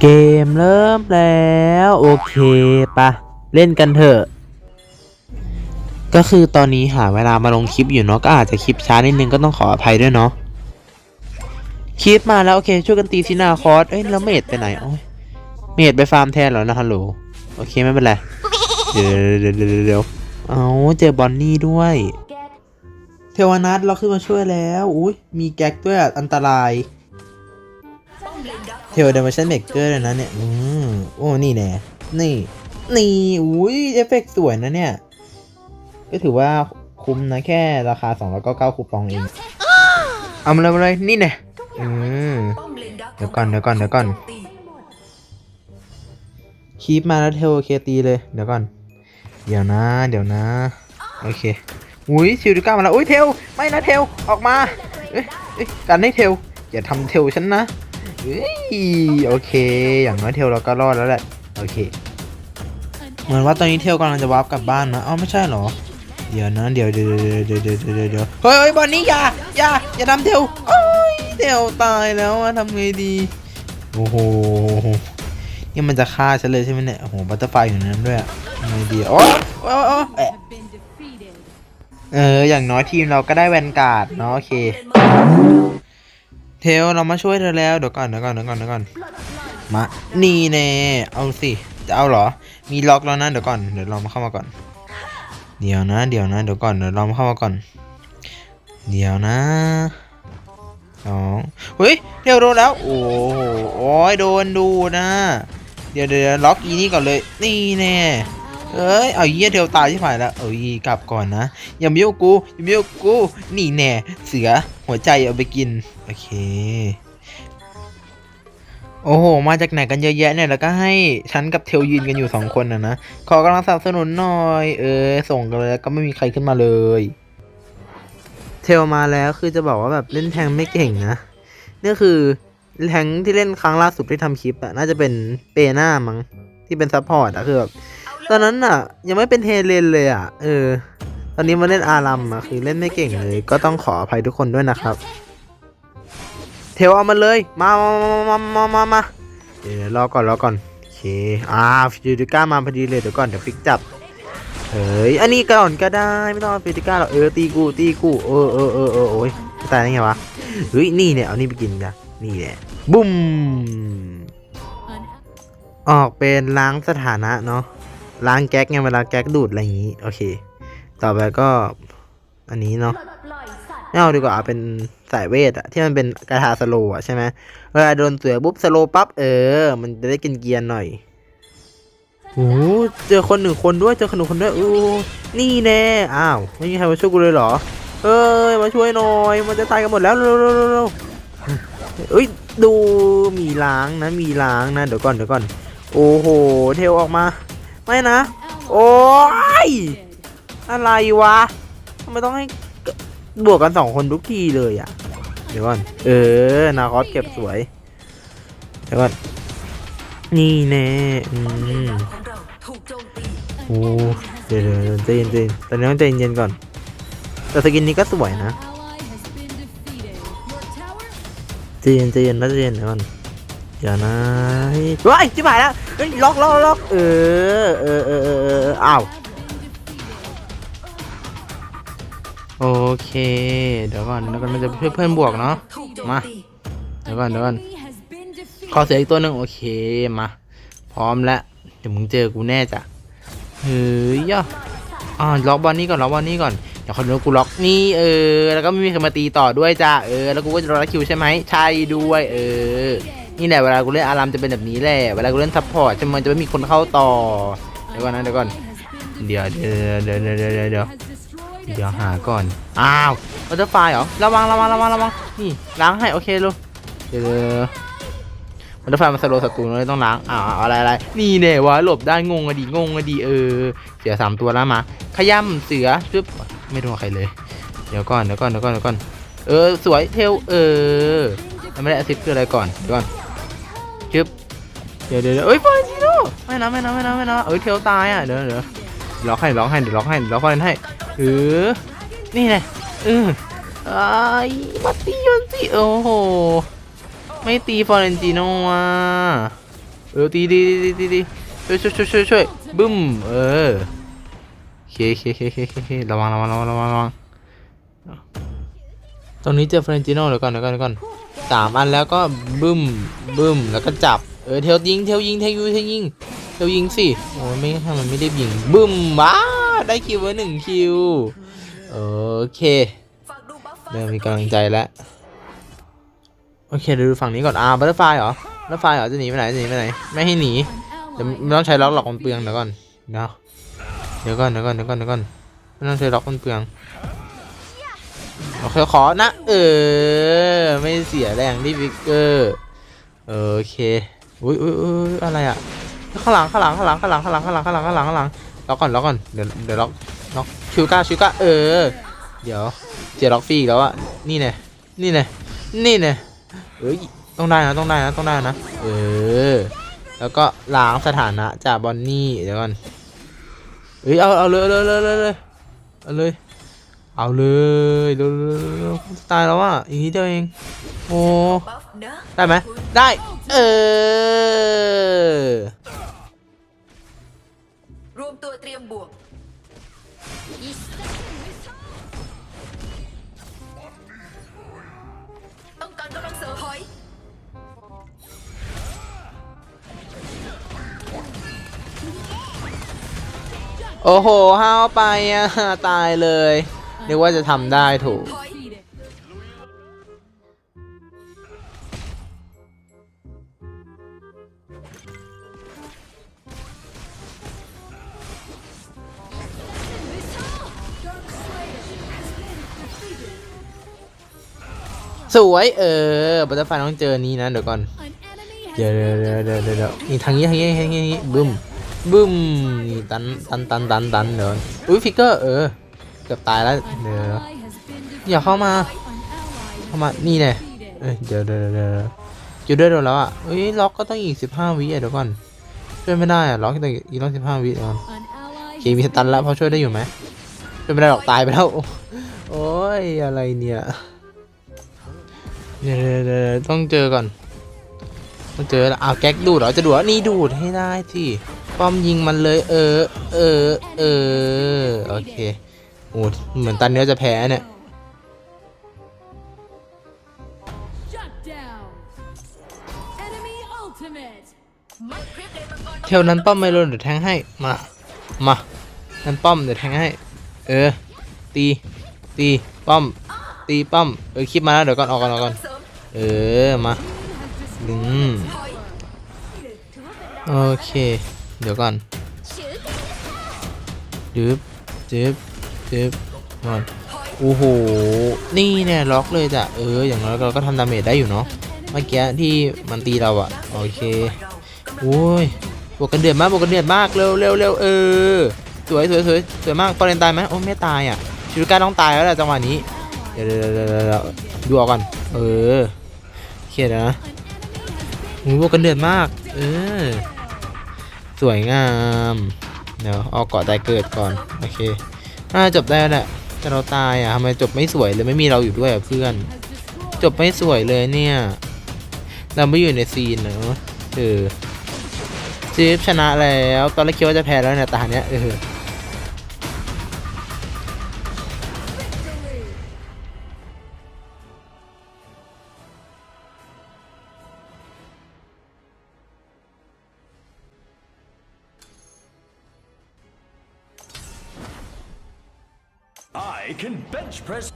เกมเริ่มแล้ว โอเคปะเล่นกันเถอะ ก็คือตอนนี้หาเวลามาลงคลิปอยู่เนาะก็อาจจะคลิปช้านิดนึงก็ต้องขออภัยด้วยเนาะคลิปมาแล้ว โอเค ช่วยกันตีซินาคอสเอ้ยแล้วเมดไปไหนโอ้ยเมดไปฟาร์มแทนเหรอนะฮัลโหลโอเคไม่เป็นไรเดี๋ยวเดี๋ยวเดี๋ยวเดี๋ยวเดี๋ยวเอาเจอบอนนี่ด้วย เทวนัทเราขึ้นมาช่วยแล้ว อุ้ยมีแก๊กด้วยอันตราย เทลเดมชันเมกเกอร์เลยนะเนี่ย อืมโอ้ นี่แน่นี่ นี่ อุ้ยเอฟเฟกต์สวยนะเนี่ย ก็ถือว่าคุ้มนะแค่ราคา2 9 9คูปองเอง เอามาเลยมาเลย นี่แน่อืมเดี๋ยวก่อน เดี๋ยวก่อน เดี๋ยวก่อน คีปมาแล้วเทลโอเคตีเลย เดี๋ยวก่อน เดี๋ยวนะ เดี๋ยวนะ โอเค อุ้ยชิวดิก้ามาแล้ว อุ้ยเทล ไม่นะเทล ออกมา เอ้ยเอ้ยกันให้เทล อย่าทำเทลฉันนะ โอเค อย่างน้อยเทลเราก็รอดแล้วแหละ โอเค เหมือนว่าตอนนี้เทลกำลังจะวาร์ปกลับบ้านนะอ้าไม่ใช่เหรอ เดี๋ยวนะ เดี๋ยวเดี๋ยวเดี๋ยวเดี๋ยวเดี๋ยวเดี๋ยวเฮ้ยเฮ้ยบอลนี่อย่าอย่าอย่าทำเทลโอ้ยเทลตายแล้วอะทำไงดี โอ้โห นี่มันจะฆ่าฉันเลยใช่ไหมเนี่ย โอ้โห บัตเตอร์ไฟอยู่ในนั้นด้วยอะทำไงดีโอ้โอ้โอ้แอะเออ อย่างน้อยทีมเราก็ได้แวนการ์ดเนาะโอเค เทลเรามาช่วยเธอแล้วเดี๋ยวก่อนเดี๋ยวก่อนเดี๋ยวก่อนเดี๋ยวก่อนมานี่แน่เอาสิจะเอาเหรอ มีล็อกแล้วนะเดี๋ยวก่อนเดี๋ยวเรามาเข้ามาก่อน เดี๋ยวนะ เดี๋ยวนะเดี๋ยวก่อนเดี๋ยวเรามาเข้ามาก่อน เดี๋ยวนะสองเฮ้ยเทลโดนแล้วโอ้โหโอ้ยโดนดูนะ เดี๋ยวเดี๋ยวล็อกอีนี่ก่อนเลยนี่แน่เอ้ยเอาเยี่ยเทลตายที่ผ่านแล้วเอ้ยกลับก่อนนะอย่ามายุ่งกูอย่ามายุ่งกูนี่แน่เสือ หัวใจเอาไปกิน โอเค โอ้โห มาจากไหนกันเยอะแยะเนี่ย แล้วก็ให้ฉันกับเทลยืนกันอยู่สองคนนะนะ ขอกำลังสนับสนุนหน่อย เออ ส่งกันเลยแล้วก็ไม่มีใครขึ้นมาเลย เทลมาแล้วคือจะบอกว่าแบบเล่นแทงไม่เก่งนะนี่คือแทงที่เล่นครั้งล่าสุดที่ทำคลิปอะน่าจะเป็นเปน่ามั้งที่เป็นซัพพอร์ตอะคือแบบตอนนั้นอะยังไม่เป็นเทเลนเลยอะเออ ตอนนี้มาเล่นอารัมอะคือเล่นไม่เก่งเลย ก็ต้องขออภัยทุกคนด้วยนะครับ เทลเอามาเลยมามามามามามาเดี๋ยวรอก่อนรอก่อนโอเคอ่าฟิดิก้ามาพอดีเลยเดี๋ยวก่อนเดี๋ยวฟิกจับเฮ้ยอันนี้ก่อนก็ได้ไม่ต้องฟิดิก้าหรอกเออตีกูตีกูเออเออเออเออโอ้ยตายได้ไงวะเฮ้ยนี่เนี่ยเอานี่ไปกินกันนี่แหละบุ้มออกเป็นล้างสถานะเนาะล้างแก๊กไงเวลาแก๊กดูดอะไรอย่างงี้โอเค ต่อไปก็ อันนี้เนาะไม่เอาดีกว่าเอาเป็นสายเวทอะที่มันเป็นกระทาสโลว์อะใช่ไหมเวลาโดนเสือปุ๊บสโลว์ปั๊บเออ มันจะได้กินเกียร์หน่อยโอ้โหเจอคนหนึ่งคนด้วยเจอคนหนึ่งคนด้วยอู้นี่แน่อ้าวไม่มีใครมาช่วยกูเลยเหรอ เอ้ยมาช่วยหน่อย มันจะตายกันหมดแล้วเร็วเร็วเร็วเร็วเอ้ยดูมีล้างนะมีล้างนะเดี๋ยวก่อนเดี๋ยวก่อน โอ้โหเทลออกมา ไม่นะ โอ้ย อะไรวะทำไมต้องให้บวกกันสองคนทุกทีเลยอะ เดี๋ยวก่อน เออ นาคอสเก็บสวย เดี๋ยวก่อน นี่แน่อืมโอ้เดี๋ยวเดี๋ยวเดี๋ยวใจเย็นใจเย็นตอนนี้ต้องใจเย็นก่อน แต่สกินนี้ก็สวยนะใจเย็นใจเย็นนะใจเย็นเดี๋ยวก่อนอย่านะเฮ้ยเฮ้ยจิบหายแล้วล็อกล็อกล็อกเออเออเออเออเอออ้าว โอเค เดี๋ยวก่อนเดี๋ยวก่อนมันจะช่วยเพื่อนบวกเนาะมาเดี๋ยวก่อนเดี๋ยวก่อนขอเสียอีกตัวหนึ่งโอเคมา พร้อมแล้วเดี๋ยวมึงเจอกูแน่จ้ะเฮ้ยย่ะอ่าล็อกบอลนี่ก่อนล็อกบอลนี่ก่อนเดี๋ยวคนดูกูล็อกนี่เออ แล้วก็ไม่มีใครมาตีต่อด้วยจ้ะเออแล้วกูก็จะรอคิวใช่ไหมใช่ด้วย เออนี่แหละเวลากูเล่นอารามจะเป็นแบบนี้แหละเวลากูเล่นซัพพอร์ตจะมันจะไม่มีคนเข้าต่อเดี๋ยวก่อนนะเดี๋ยวก่อนเดี๋ยวเดี๋ยวเดี๋ยวเดี๋ยวเดี๋ยว เดี๋ยวหาก่อน อ้าวบัตเตอร์ไฟเหรอ ระวังระวังระวังระวัง นี่ล้างให้โอเคลูกเดี๋ยวบัตเตอร์ไฟมันสโลว์ศัตรูเลยต้องล้าง อ้าวอะไรอะไร นี่เนี่ยวะหลบได้งงอะดีงงอะดีเออ เสียสามตัวแล้วมา ขย้ำเสือปึ๊บ ไม่โดนใครเลย เดี๋ยวก่อนเดี๋ยวก่อนเดี๋ยวก่อนเดี๋ยวก่อน เออสวยเทลเออไม่ได้อซิปคืออะไรก่อนเดี๋ยวก่อนจึ๊บเดี๋ยวเดี๋ยวเอ้ยฟอยจิโร่ไม่นะไม่นะไม่นะไม่นะเอ้ยเทลตายอะเดี๋ยวเดี๋ยวล็อกให้ล็อกให้เดี๋ยวล็อกให้เดี๋ยวล็อกให้ให้ เออ นี่แหละเออไอ้ายมาตีมันสิโอ้โห ไม่ตีฟอเรนติโนอะเออตีดีดีดีดีช่วยช่วยช่วยช่วยช่วยบึ้ม เออเคเคเคเคเคเคระวังระวังระวังระวังระวังตรงนี้เจอเฟรนจิโน่เดี๋ยวก่อนเดี๋ยวก่อนเดี๋ยวก่อนสามอันแล้วก็บึ้มบึ้มแล้วก็จับ เออเทลยิงเทลยิงเทลยิงเทลยิงเทลยิงสิโอ้ยไม่ทำมันไม่ได้ยิงบึ้มว้า ได้คิวไว้หนึ่งคิว โอเคฝากดูบัฟฟ้าเริ่มมีกำลังใจแล้ว โอเคเดี๋ยวดูฝั่งนี้ก่อนอ่าบัตเตอร์ไฟเหรอบัตเตอร์ไฟเหรอ จะหนีไปไหน จะหนีไปไหน ไม่ให้หนี เดี๋ยวไม่ต้องใช้ล็อกหรอกมันเปลืองเดี๋ยวก่อนเดี๋ยวเดี๋ยวก่อนเดี๋ยวก่อนเดี๋ยวก่อนเดี๋ยวก่อนไม่ต้องใช้ล็อกมันเปลืองโอเคขอนะ เออ ไม่เสียแรงที่วิกเกอร์โอเค อุ้ยอุ้ยอุ้ยอะไรอะ ข้างหลังข้างหลังข้างหลังข้างหลังข้างหลังข้างหลังข้างหลังข้างหลังข้างหลัง ล็อกก่อนล็อกก่อนเดี๋ยวเดี๋ยวล็อกล็อกชิวก้าชิวก้าเออ เดี๋ยวเจล็อกฟรีแล้วอะนี่แน่นี่แน่นี่แน่เอ้ยต้องได้นะต้องได้นะต้องได้นะเออแล้วก็ล้างสถานะจากบอนนี่เดี๋ยวก่อนเอ้ยเอาเอาเลยเอาเลยเอาเลยเอาเลยเอาเลยเร็วตายแล้วอะอีกนิดเดียวเองโอ้ได้ไหมได้เออ ตัวเตรียมบวกต้องการกำลังเสริมถอยโอ้โหห้าวไปอะ ตายเลยนึกว่าจะทำได้ถูก ถอย สวยเออบัตเตอร์ไฟต้องเจอนี้นะเดี๋ยวก่อนเดี๋ยวเดี๋ยวเดี๋ยวเดี๋ยวเดี๋ยวเดี๋ยวนี่ทางนี้ทางนี้ทางนี้ทางนี้บึ้มบึ้มนี่ตันตันตันตันตันเดี๋ยวอุ้ยฟิกเกอร์เออเกือบตายแล้วเดี๋ยวอย่าเข้ามาเข้ามานี่แน่เอ้ยเดี๋ยวเดี๋ยวเดี๋ยวจุดด้วยโดนแล้วอะเอ้ยล็อกก็ต้องอีกสิบห้าวิอะเดี๋ยวก่อนช่วยไม่ได้อะล็อกต้องอีกต้องสิบห้าวิเดี๋ยวก่อนโอเคมีสตันแล้วพอช่วยได้อยู่ไหมช่วยไม่ได้หรอกตายไปแล้วโอ้ยอะไรเนี่ย เดี๋ยวเดต้องเจอก่อน ต้องเจอแล้วเอาวแก๊กดูดเหรอจะดูดนี่ดูดให้ได้สิป้อมยิงมันเลย เออ เออ เออ โอเคโอ้เหมือนตันเนื้อจะแพ้เนี่ยเลนมังกรเทลนั้นป้อมไม่โดนเดี๋ยวแทงให้ มา มา นั้นป้อมเดี๋ยวแทงให้ เออ ตี ตี ป้อม ตีป้อม เออคลิปมาแล้วเดี๋ยวก่อนออกก่อนออกก่อน เออ มาดึงโอเค เดี๋ยวก่อนดึบดึบดึบก่อนโอ้โห นี่เนี่ยล็อกเลยจ้ะ เออ อย่างน้อยเราก็ทำดาเมจได้อยู่เนาะ เมื่อกี้ที่มันตีเราอะโอเค โอ้ย บวกกันเดือดมาก บวกกันเดือดมาก เร็วเร็วเร็วเออ สวยสวยสวยสวยมากฟอร์เรนตายไหมโอ้ไม่ตายอะชิลูก้าต้องตายแล้วแหละจังหวะนี้ เดี๋ยวเดี๋ยวเดี๋ยวเดี๋ยวเดี๋ยวดูออกก่อน เออ โอเคเดี๋ยวนะโอ้ยบวกกันเดือดมาก เออ สวยงาม เดี๋ยวเอาเกาะตายเกิดก่อน โอเคน่าจบได้แล้วแหละ แต่เราตายอะทำไมจบไม่สวยเลยไม่มีเราอยู่ด้วยอะเพื่อน จบไม่สวยเลยเนี่ย เราไม่อยู่ในซีนเนอะเออจีฟชนะแล้ว ตอนแรกคิดว่าจะแพ้แล้วเนี่ยตาเนี้ยเออ I can bench press